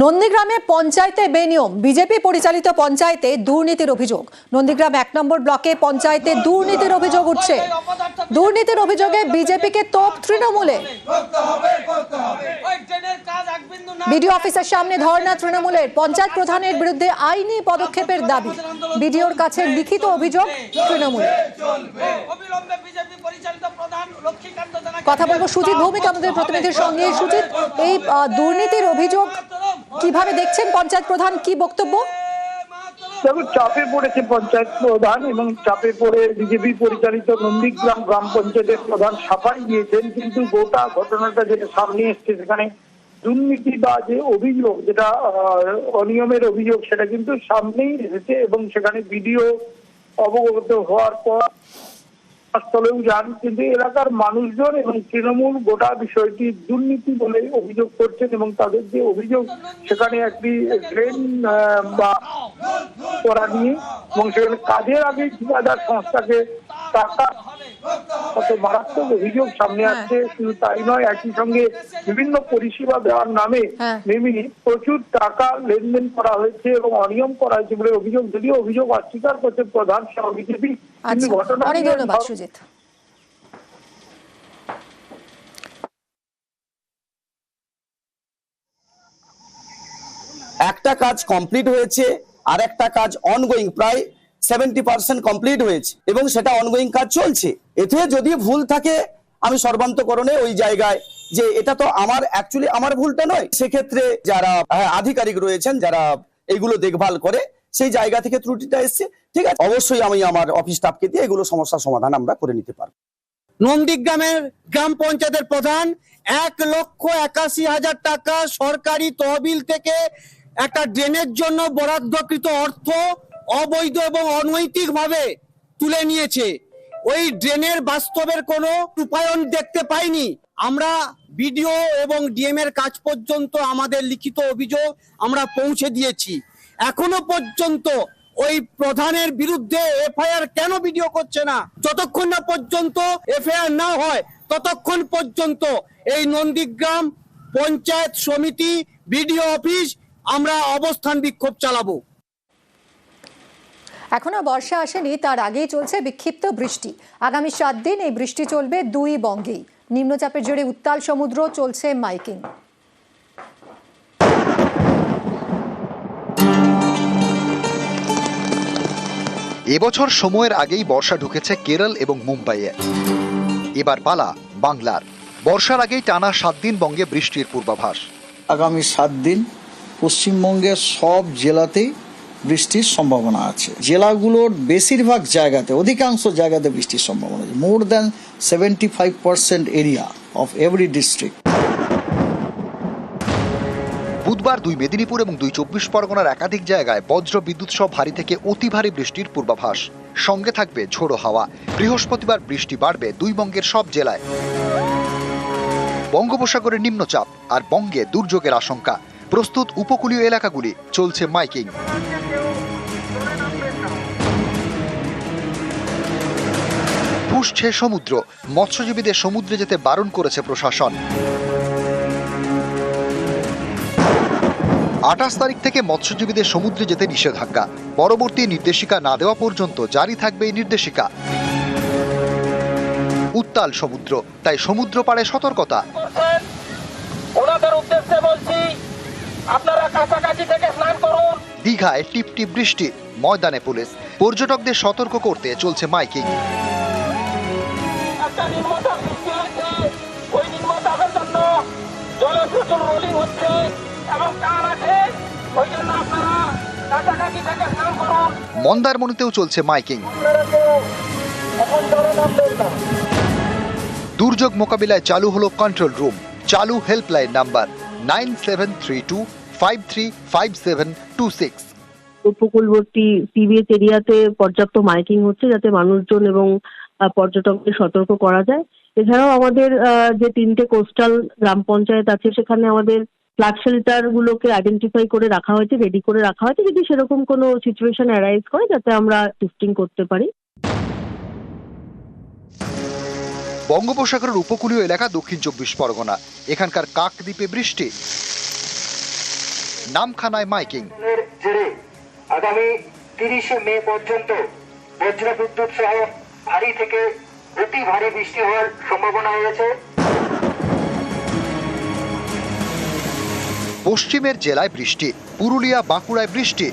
নন্দীগ্রামে পঞ্চায়েতে বেনিয়ম। বিজেপি পরিচালিত পঞ্চায়েতে দুর্নীতির অভিযোগ। নন্দীগ্রাম এক নম্বর ব্লকে পঞ্চায়েতে দুর্নীতির অভিযোগ উঠছে। দুর্নীতির অভিযোগে বিজেপিকে তোপ তৃণমূলে। বিডিও অফিসের সামনে ধর্ণা তৃণমূলের। পঞ্চায়েত প্রধানের বিরুদ্ধে আইনি পদক্ষেপের দাবি। বিডিওর কাছে লিখিত অভিযোগ জানাকে কথা বলব সুজিত ভৌমিক, আমাদের প্রতিনিধির সঙ্গে। সুজিত, এই দুর্নীতির অভিযোগ কীভাবে দেখছেন পঞ্চায়েত প্রধান? কি বক্তব্য? দেখুন, চাপে পড়েছে পঞ্চায়েত প্রধান এবং চাপে পড়ে বিজেপি পরিচালিত নন্দীগ্রাম গ্রাম পঞ্চায়েতের প্রধান সাফাই দিয়েছেন, কিন্তু গোটা ঘটনাটা যেটা সামনে এসছে সেখানে দুর্নীতি বা যে অভিযোগ, যেটা অনিয়মের অভিযোগ, সেটা কিন্তু সামনেই এসেছে এবং সেখানে ভিডিও অবগত হওয়ার পর স্থলেও যান কিন্তু এলাকার মানুষজন এবং তৃণমূল গোটা বিষয়টি দুর্নীতি বলে অভিযোগ করছেন এবং তাদের যে অভিযোগ, সেখানে একটি ট্রেন বা করা নিয়ে এবং সেখানে কাজের আগে ঠিকাদার সংস্থাকে টাকা কত মারাত্মক অভিযোগ সামনে হ্যাঁ। আসছে শুধু তাই নয় একই সঙ্গে বিভিন্ন পরিষেবা দেওয়ার নামে হ্যাঁ। মিমি প্রচুর টাকা লেনদেন করা হয়েছে এবং অনিয়ম করা হয়েছে বলে অভিযোগ যদিও অভিযোগ অস্বীকার করছে প্রধান সহ বিজেপি কিন্তু আচ্ছা ঘটনা অনেক ধন্যবাদ সুজিত একটা কাজ কমপ্লিট হয়েছে আর একটা কাজ অনগোয়িং প্রায় সেভেন্টি পার্সেন্ট কমপ্লিট হয়েছে এবং সেটা অনগোয়িং কাজ চলছে। এতে যদি ভুল থাকে আমি সর্বান্তকরণে ওই জায়গায় যে এটা তো আমার অ্যাকচুয়ালি আমার ভুলটা নয়। সেক্ষেত্রে যারা আহ, আধিকারিক রয়েছেন যারা এগুলো দেখভাল করে সেই জায়গা থেকে ত্রুটিটা এসছে। ঠিক আছে অবশ্যই আমি আমার অফিস স্টাফকে দিয়ে এগুলো সমস্যার সমাধান আমরা করে নিতে পারব। নন্দীগ্রামের গ্রাম পঞ্চায়েতের প্রধান এক লক্ষ একাশি হাজার টাকা সরকারি তহবিল থেকে একটা ড্রেনের জন্য বরাদ্দকৃত অর্থ অবৈধ এবং অনৈতিক ভাবে তুলে নিয়েছে। ওই ড্রেনের বাস্তবের কোনো রূপায়ণ দেখতে পাইনি। আমরা বিডিও এবং ডিএম এর কাজ পর্যন্ত আমাদের লিখিত অভিযোগ আমরা পৌঁছে দিয়েছি। এখনও পর্যন্ত ওই প্রধানের বিরুদ্ধে এফআইআর কেন ভিডিও করছে না? যতক্ষণ না পর্যন্ত এফআইআর না হয়, ততক্ষণ পর্যন্ত এই নন্দীগ্রাম পঞ্চায়েত সমিতি বিডিও অফিস আমরা অবস্থান বিক্ষোভ চালাবো। এখনও বর্ষা আসেনি তার আগেই চলছে বিক্ষিপ্ত বৃষ্টি। আগামী সাত দিন এই বৃষ্টি চলবে দুই বঙ্গেই। নিম্নচাপের জেরে উত্তাল সমুদ্র চলছে মাইকিং। এবছর সময়ের আগেই বর্ষা ঢুকেছে কেরল এবং মুম্বাইয়ে। এবার পালা বাংলার। বর্ষার আগেই টানা সাত দিন বঙ্গে বৃষ্টির পূর্বাভাস। আগামী সাত দিন পশ্চিমবঙ্গের সব জেলাতেই বৃষ্টির সম্ভাবনা আছে। জেলাগুলোর বেশিরভাগ জায়গাতে, অধিকাংশ জায়গাতে বৃষ্টির সম্ভাবনা আছে। More than seventy five percent area of every district বুধবার দুই মেদিনীপুর এবং দুই চব্বিশ পরগনার একাধিক জায়গায় বজ্র বিদ্যুৎ সহ ভারী থেকে অতি ভারী বৃষ্টির পূর্বাভাস। সঙ্গে থাকবে ঝোড়ো হাওয়া। বৃহস্পতিবার বৃষ্টি বাড়বে দুই বঙ্গের সব জেলায়। বঙ্গোপসাগরের নিম্নচাপ আর বঙ্গে দুর্যোগের আশঙ্কা। প্রস্তুত উপকূলীয় এলাকাগুলি, চলছে মাইকিং। পুষছে সমুদ্র, মৎস্যজীবীদের সমুদ্রে যেতে বারণ করেছে প্রশাসন। আঠাশ তারিখ থেকে মৎস্যজীবীদের সমুদ্রে যেতে নিষেধাজ্ঞা। পরবর্তী নির্দেশিকা না দেওয়া পর্যন্ত জারি থাকবে এই নির্দেশিকা। উত্তাল সমুদ্র, তাই সমুদ্র পাড়ে সতর্কতা করছেন ওনাদের উদ্দেশ্যে বলছি আপনারা কাছাকাছি থেকে স্নান করুন। দীঘায় টিপ টিপ বৃষ্টি ময়দানে পুলিশ। পর্যটকদের সতর্ক করতে চলছে মাইকিং। একটা নিম্নচাপ সৃষ্টি হয়েছে। ওই নিম্নচাপের জন্য জলে প্রচুর রোলিং হচ্ছে এবং টান আছে ওই জন্য আপনারা কাছাকাছি থেকে স্নান করুন। মন্দারমণিতেও চলছে মাইকিং। এখন জলে নামবেন না। দুর্যোগ মোকাবিলায় চালু হলো কন্ট্রোল রুম চালু helpline number nine seven three two five three five seven two six. উপকূলবর্তী সি বিচ এরিয়াতে পর্যাপ্ত মাইকিং হচ্ছে যাতে মানুষজন এবং পর্যটকদের সতর্ক করা যায়। এছাড়াও আমাদের যে তিনটে কোস্টাল গ্রাম পঞ্চায়েত আছে, সেখানে আমাদের ফ্ল্যাট শেল্টার গুলোকে আইডেন্টিফাই করে রাখা হয়েছে রেডি করে রাখা হয়েছে, যদি সেরকম কোনো সিচুয়েশন অ্যারাইজ করে, যাতে আমরা টেস্টিং করতে পারি। বঙ্গোপসাগরের উপকূলীয় এলাকা দক্ষিণ চব্বিশ পরগনা। এখানকার কাকদ্বীপে বৃষ্টি। নামখানায় মাইকিং। আগামী তিরিশে মে পর্যন্ত বজ্রবিদ্যুৎ সহ ভারী থেকে অতি ভারী বৃষ্টি হওয়ার সম্ভাবনা রয়েছে। পশ্চিমের জেলায় বৃষ্টি। পুরুলিয়া বাঁকুড়ায় বৃষ্টি।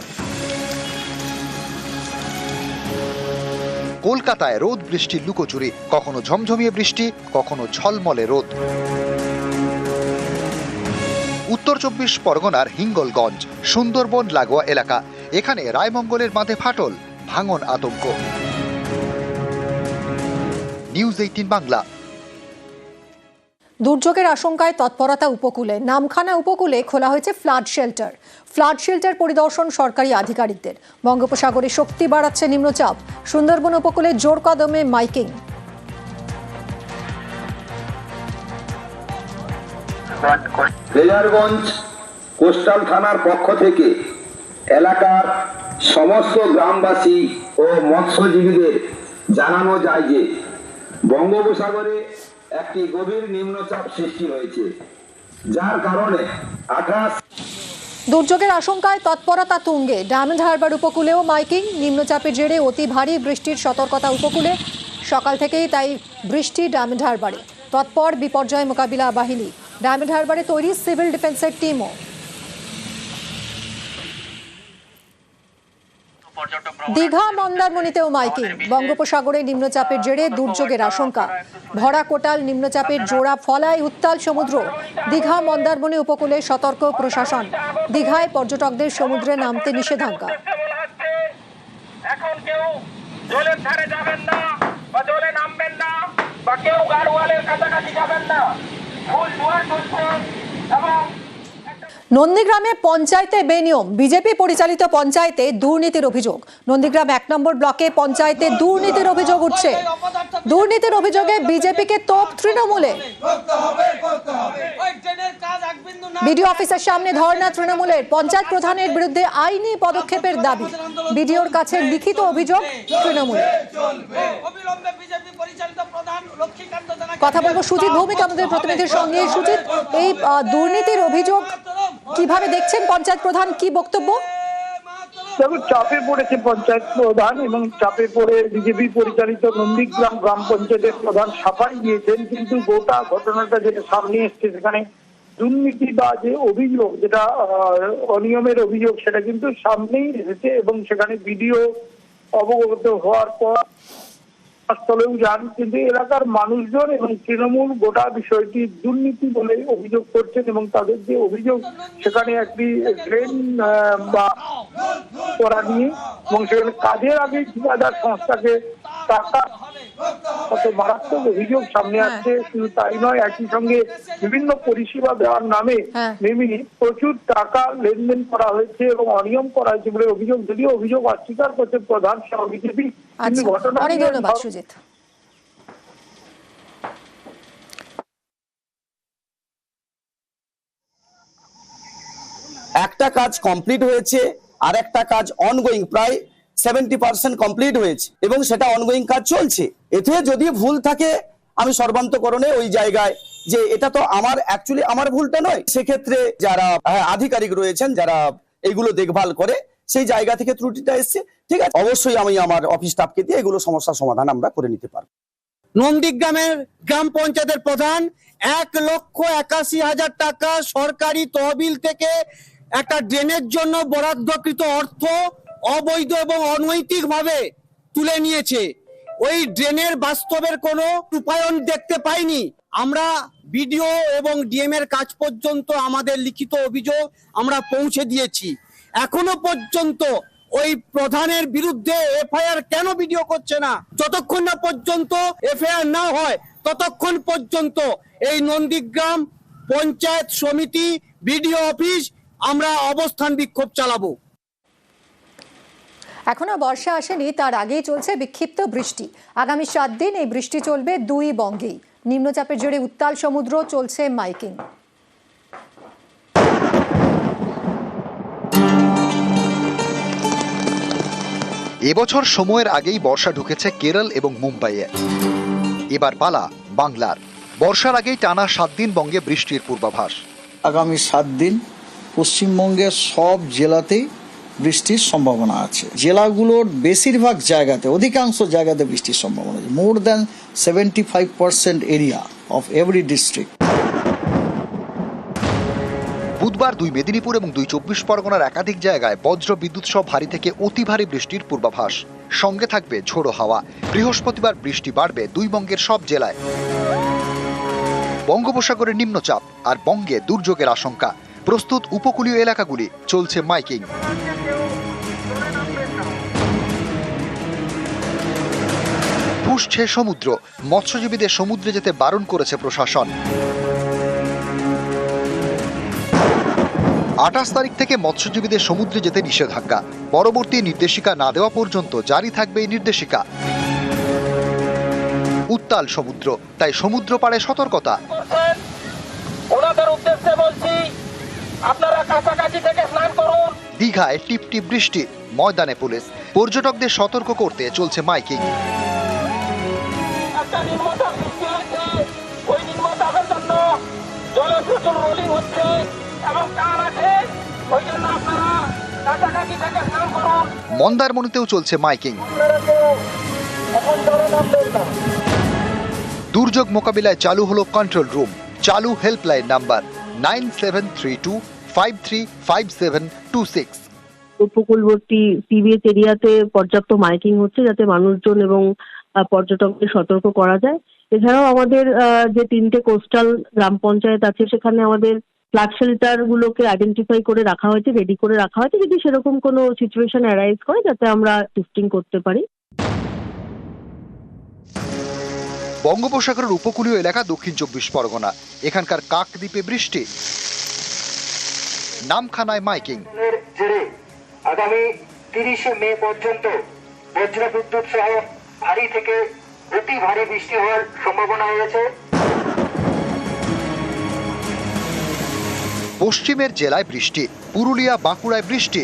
কলকাতায় রোদ বৃষ্টির লুকোচুরি, কখনো ঝমঝমিয়ে বৃষ্টি, কখনো ঝলমলে রোদ। উত্তর চব্বিশ পরগনার হিঙ্গলগঞ্জ, সুন্দরবন লাগোয়া এলাকা, এখানে রায়মঙ্গলের বাঁধে ফাটল, ভাঙন আতঙ্ক। News eighteen Bangla. দুর্যোগের আশঙ্কায় তৎপরতা উপকূলে, নামখানা উপকূলে খোলা হয়েছে ফ্লাড শেল্টার। ফ্লাড শেল্টার পরিদর্শন সরকারি আধিকারিকদের। বঙ্গোপসাগরে শক্তি বাড়াচ্ছে নিম্নচাপ। সুন্দরবন উপকূলে জোর কদমে মাইকিং। রেজারগঞ্জ কোস্টাল থানার পক্ষ থেকে এলাকার সমস্ত গ্রামবাসী ও মৎস্যজীবীদের জানানো যায় যে বঙ্গোপসাগরে একটি গভীর নিম্নচাপ সৃষ্টি হয়েছে, যার কারণে আকাশ দুর্যোগের আশঙ্কায় তৎপরতা তুঙ্গে। ডায়মন্ড হারবার উপকূলেও মাইকিং, নিম্নচাপের জেরে অতি ভারী বৃষ্টির সতর্কতা উপকূলে। সকাল থেকেই তাই বৃষ্টি ডায়মন্ড হারবারে। তৎপর বিপর্যয় মোকাবিলা বাহিনী। ডায়মন্ড হারবারে তৈরি সিভিল ডিফেন্সের টিমও। দীঘা মন্দারমণিতেও মাইকিং। বঙ্গোপসাগরে নিম্নচাপের জেরে দুর্যোগের আশঙ্কা। ভরা কোটাল নিম্নচাপের জোড়া ফলায় উত্তাল সমুদ্র। দীঘা মন্দারমণি উপকূলে সতর্ক প্রশাসন। দীঘায় পর্যটকদের সমুদ্রে নামতে নিষেধাজ্ঞা। এখন কেউ জলের ধারে যাবেন না বা জলে নামবেন না বা কেউ গাড়োয়ালের কাছাকাছি যাবেন না। ফুল জোয়ার চলছে এবং নন্দীগ্রামে পঞ্চায়েতে বেনিয়ম। বিজেপি পরিচালিত পঞ্চায়েতে দুর্নীতির অভিযোগ। নন্দীগ্রাম এক নম্বর ব্লকে পঞ্চায়েতে দুর্নীতির অভিযোগ উঠছে। দুর্নীতির অভিযোগে বিজেপিকে তোপ তৃণমূলে। বিডিও অফিসের সামনে ধর্ণা তৃণমূলের। পঞ্চায়েত প্রধানের বিরুদ্ধে আইনি পদক্ষেপের দাবি। বিডিওর কাছে লিখিত অভিযোগ জানাকে কথা বলব সুজিত ভৌমিক, আমাদের প্রতিনিধির সঙ্গে। সুজিত, এই দুর্নীতির অভিযোগ কীভাবে দেখছেন পঞ্চায়েত প্রধান? কি বক্তব্য? দেখুন চাপে পড়েছে পঞ্চায়েত প্রধান এবং চাপে পড়ে বিজেপি পরিচালিত নন্দীগ্রাম গ্রাম পঞ্চায়েতের প্রধান সাফাই দিয়েছেন, কিন্তু গোটা ঘটনাটা যেটা সামনে এসছে সেখানে দুর্নীতি বা যে অভিযোগ, যেটা অনিয়মের অভিযোগ, সেটা কিন্তু সামনেই এসেছে এবং সেখানে ভিডিও অবগত হওয়ার পর স্থলেও যান কিন্তু এলাকার মানুষজন এবং তৃণমূল গোটা বিষয়টি দুর্নীতি বলে অভিযোগ করছেন এবং তাদের যে অভিযোগ, সেখানে একটি ড্রেন বা করা নিয়ে এবং সেখানে কাজের আগে ঠিকাদার সংস্থাকে টাকা কত মারাত্মক অভিযোগ সামনে আসছে শুধু তাই নয় একই সঙ্গে বিভিন্ন পরিষেবা দেওয়ার নামে হ্যাঁ। নেমে প্রচুর টাকা লেনদেন করা হয়েছে এবং অনিয়ম করা হয়েছে বলে অভিযোগ। যদিও অভিযোগ অস্বীকার করছে প্রধান সহ বিজেপি কিন্তু আচ্ছা ঘটনা অনেক ধন্যবাদ সুজিত। একটা কাজ কমপ্লিট হয়েছে আর একটা কাজ অনগোয়িং প্রায় সেভেন্টি পার্সেন্ট কমপ্লিট হয়েছে এবং সেটা অনগোয়িং কাজ চলছে। এতে যদি ভুল থাকে আমি সর্বান্তকরণে ওই জায়গায় যে এটা তো আমার অ্যাকচুয়ালি আমার ভুলটা নয়। সেক্ষেত্রে যারা হ্যাঁ, আধিকারিক রয়েছেন যারা এগুলো দেখভাল করে সেই জায়গা থেকে ত্রুটিটা এসছে। ঠিক আছে অবশ্যই আমি আমার অফিস স্টাফকে দিয়ে এগুলো সমস্যার সমাধান আমরা করে নিতে পারব। নন্দীগ্রামের গ্রাম পঞ্চায়েতের প্রধান এক লক্ষ একাশি হাজার টাকা সরকারি তহবিল থেকে একটা ড্রেনের জন্য বরাদ্দকৃত অর্থ অবৈধ এবং অনৈতিক ভাবে তুলে নিয়েছে। ওই ড্রেনের বাস্তবের কোনো রূপায়ণ দেখতে পাইনি। আমরা বিডিও এবং ডিএম এর কাজ পর্যন্ত আমাদের লিখিত অভিযোগ আমরা পৌঁছে দিয়েছি। এখনও পর্যন্ত ওই প্রধানের বিরুদ্ধে এফআইআর কেন ভিডিও করছে না? যতক্ষণ না পর্যন্ত এফআইআর না হয়, ততক্ষণ পর্যন্ত এই নন্দীগ্রাম পঞ্চায়েত সমিতি বিডিও অফিস আমরা অবস্থান বিক্ষোভ চালাবো। এখনও বর্ষা আসেনি তার আগেই চলছে বিক্ষিপ্ত বৃষ্টি। আগামী সাত দিন এই বৃষ্টি চলবে দুই বঙ্গেই। নিম্নচাপের জেরে উত্তাল সমুদ্র চলছে মাইকিং। এবছর সময়ের আগেই বর্ষা ঢুকেছে কেরল এবং মুম্বাইয়ে। এবার পালা বাংলার। বর্ষার আগেই টানা সাত দিন বঙ্গে বৃষ্টির পূর্বাভাস। আগামী সাত দিন পশ্চিমবঙ্গের সব জেলাতেই বৃষ্টির সম্ভাবনা আছে। জেলাগুলোর বেশিরভাগ জায়গাতে, অধিকাংশ জায়গাতে বৃষ্টির সম্ভাবনা আছে। More than seventy five percent area of every district বুধবার দুই মেদিনীপুর এবং দুই চব্বিশ পরগনার একাধিক জায়গায় বজ্র বিদ্যুৎ সহ ভারী থেকে অতি ভারী বৃষ্টির পূর্বাভাস। সঙ্গে থাকবে ঝোড়ো হাওয়া। বৃহস্পতিবার বৃষ্টি বাড়বে দুই বঙ্গের সব জেলায়। বঙ্গোপসাগরের নিম্নচাপ আর বঙ্গে দুর্যোগের আশঙ্কা। প্রস্তুত উপকূলীয় এলাকাগুলি, চলছে মাইকিং। ফুসছে সমুদ্র, মৎস্যজীবীদের সমুদ্রে যেতে বারণ করেছে প্রশাসন। আঠাশ তারিখ থেকে মৎস্যজীবীদের সমুদ্রে যেতে নিষেধাজ্ঞা। পরবর্তী নির্দেশিকা না দেওয়া পর্যন্ত জারি থাকবে এই নির্দেশিকা। উত্তাল সমুদ্র, তাই সমুদ্র পাড়ে সতর্কতা। ওনাদের উদ্দেশ্যে বলছি আপনারা কাছাকাছি থেকে স্নান করুন। দীঘায় টিপ টিপ বৃষ্টি ময়দানে পুলিশ। পর্যটকদের সতর্ক করতে চলছে মাইকিং। একটা নির্মতাপ সৃষ্টি হয়েছে। ওই নির্মতাপের জন্য জলে রোলিং হচ্ছে এবং টান আছে ওই জন্য আপনারা কাছাকাছি থেকে স্নান করুন। মন্দারমণিতেও চলছে মাইকিং। এখন জলে নামবেন না। দুর্যোগ মোকাবিলায় চালু হলো কন্ট্রোল রুম চালু helpline number nine seven three two five three five seven two six. উপকূলবর্তী সিবিএস এরিয়াতে পর্যাপ্ত মাইকিং হচ্ছে যাতে মানুষজন এবং পর্যটকদের সতর্ক করা যায়। এছাড়াও আমাদের যে তিনটে কোস্টাল গ্রাম পঞ্চায়েত আছে, সেখানে আমাদের ফ্ল্যাট শেল্টার গুলোকে আইডেন্টিফাই করে রাখা হয়েছে রেডি করে রাখা হয়েছে, যদি সেরকম কোনো সিচুয়েশন অ্যারাইজ করে, যাতে আমরা টেস্টিং করতে পারি। বঙ্গোপসাগরের উপকূলীয় এলাকা দক্ষিণ চব্বিশ পরগনা। এখানকার কাকদ্বীপে বৃষ্টি। নামখানায় মাইকিং। আগামী তিরিশে মে পর্যন্ত বজ্রবিদ্যুৎ সহ ভারী থেকে অতি ভারী বৃষ্টি হওয়ার সম্ভাবনা রয়েছে। পশ্চিমের জেলায় বৃষ্টি পুরুলিয়া বাঁকুড়ায় বৃষ্টি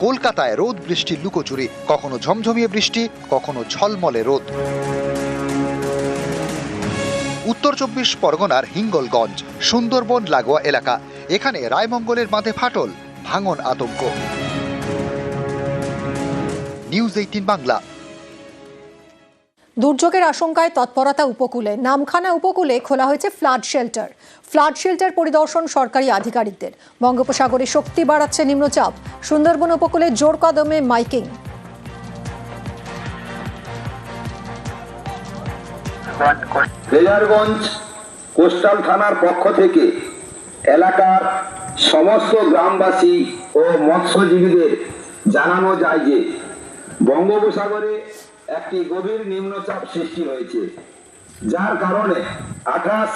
কলকাতায় রোদ বৃষ্টির লুকোচুরি, কখনো ঝমঝমিয়ে বৃষ্টি, কখনো ঝলমলে রোদ। উত্তর চব্বিশ পরগনার হিঙ্গলগঞ্জ, সুন্দরবন, লাগোয়া এলাকা, এখানে রায়মঙ্গলের বাঁধে ফাটল, ভাঙন আতঙ্ক। News eighteen Bangla. দুর্যোগের আশঙ্কায় তৎপরতা উপকূলে, নামখানা উপকূলে খোলা হয়েছে ফ্লাড শেল্টার। ফ্লাড শেল্টার পরিদর্শন সরকারি আধিকারিকদের। বঙ্গোপসাগরে শক্তি বাড়াচ্ছে নিম্নচাপ। সুন্দরবন উপকূলে জোর কদমে মাইকিং। রেজারগঞ্জ কোস্টাল থানার পক্ষ থেকে এলাকার সমস্ত গ্রামবাসী ও মৎস্যজীবীদের জানানো যায় যে বঙ্গোপসাগরে একটি গভীর নিম্নচাপ সৃষ্টি হয়েছে, যার কারণে আকাশ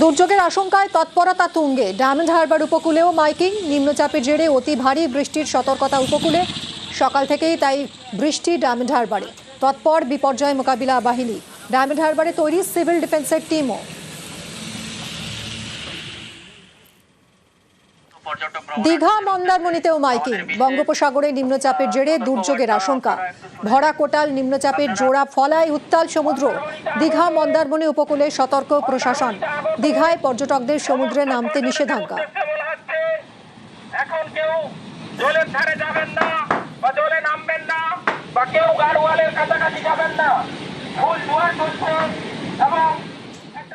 দুর্যোগের আশঙ্কায় তৎপরতা তুঙ্গে। ডায়মন্ড হারবার উপকূলেও মাইকিং, নিম্নচাপের জেরে অতি ভারী বৃষ্টির সতর্কতা উপকূলে। সকাল থেকেই তাই বৃষ্টি ডায়মন্ড হারবারে। তৎপর বিপর্যয় মোকাবিলা বাহিনী। ডায়মন্ড হারবারে তৈরি সিভিল ডিফেন্সের টিমও। দীঘা মন্দারমণিতেও মাইকিং। বঙ্গোপসাগরে নিম্নচাপের জেরে দুর্যোগের আশঙ্কা। ভরা কোটাল নিম্নচাপের জোড়া ফলায় উত্তাল সমুদ্র। দীঘা মন্দারমণি উপকূলে সতর্ক প্রশাসন। দীঘায় পর্যটকদের সমুদ্রে নামতে নিষেধাজ্ঞা। এখন কেউ জলের ধারে যাবেন না বা জলে নামবেন না বা কেউ গাড়োয়ালের কাছাকাছি যাবেন না। ফুল জোয়ার চলছে এবং